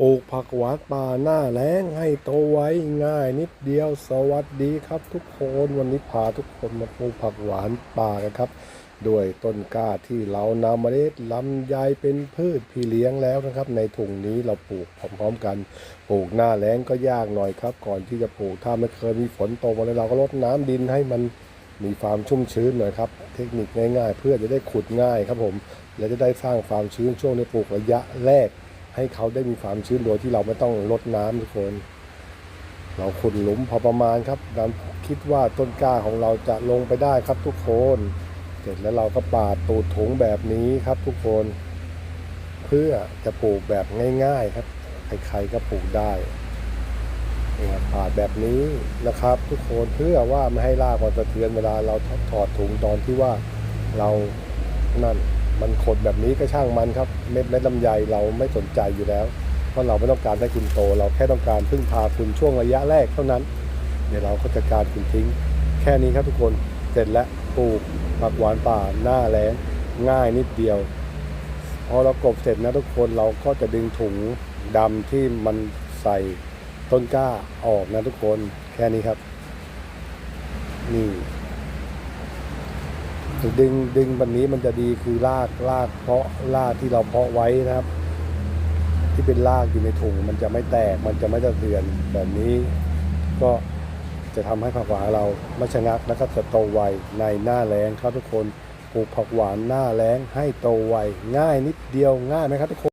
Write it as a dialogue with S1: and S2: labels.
S1: ปลูกผักหวานป่าหน้าแล้งให้โตไว้ง่ายนิดเดียวสวัสดีครับ ทุกคนวันนี้พาทุกคนมาปลูกผักหวานป่ากันครับ ด้วยต้นกล้าที่เรานำเมล็ดลำไยเป็นพืชพี่เลี้ยงแล้วนะครับ ในถุงนี้เราปลูกพร้อมๆกัน ปลูกหน้าแล้งก็ยากหน่อยครับ ก่อนที่จะปลูกถ้าไม่เคยมีฝนตกมาเลยเราก็รดน้ำดินให้มันมีความชุ่มชื้นหน่อยครับ เทคนิคง่ายๆ เพื่อจะได้ขุดง่ายครับผม และจะได้สร้างความชื้นช่วงในปลูกระยะแรก ให้เขาได้มีความชื้นโดยที่เราไม่ต้องรดน้ำทุกคน เราขุดหลุมพอประมาณครับดำคิดว่าต้นกล้าของเราจะลงไปได้ครับทุกคน เสร็จแล้วเราก็ปาดตูดถุงแบบนี้ครับทุกคน เพื่อจะปลูกแบบง่ายๆครับ ใครๆก็ปลูกได้นี่ครับปาดแบบนี้นะครับ ทุกคนเพื่อว่าไม่ให้รากมันสะเทือนเวลาเราถอดถุงตอนที่ว่าเรานั่น มันขดแบบนี้ก็ช่างมันครับ เม็ดเม็ดลำไยเราไม่สนใจอยู่แล้ว เพราะเราไม่ต้องการให้คุณโต เราแค่ต้องการพึ่งพาคุณช่วงระยะแรกเท่านั้น เดี๋ยวเราก็จะการคุณทิ้ง แค่นี้ครับทุกคนเสร็จแล้วปลูกผักหวานป่าหน้าแล้งง่ายนิดเดียว พอเรากบเสร็จนะทุกคนเราก็จะดึงถุงดำที่มันใส่ต้นกล้าออกนะทุกคนแค่นี้ครับ นี่ ดึงดึงแบบนี้มันจะดีคือรากรากเพาะรากที่เราเพาะไว้นะครับ ที่เป็นรากอยู่ในถุงมันจะไม่แตกมันจะไม่สะเทือนแบบนี้ก็จะทำให้ผักหวานเราไม่ชะงักและก็จะโตไวในหน้าแรงครับทุกคนปลูกผักหวานหน้าแรงให้โตไวง่ายนิดเดียวง่ายไหมครับทุกคน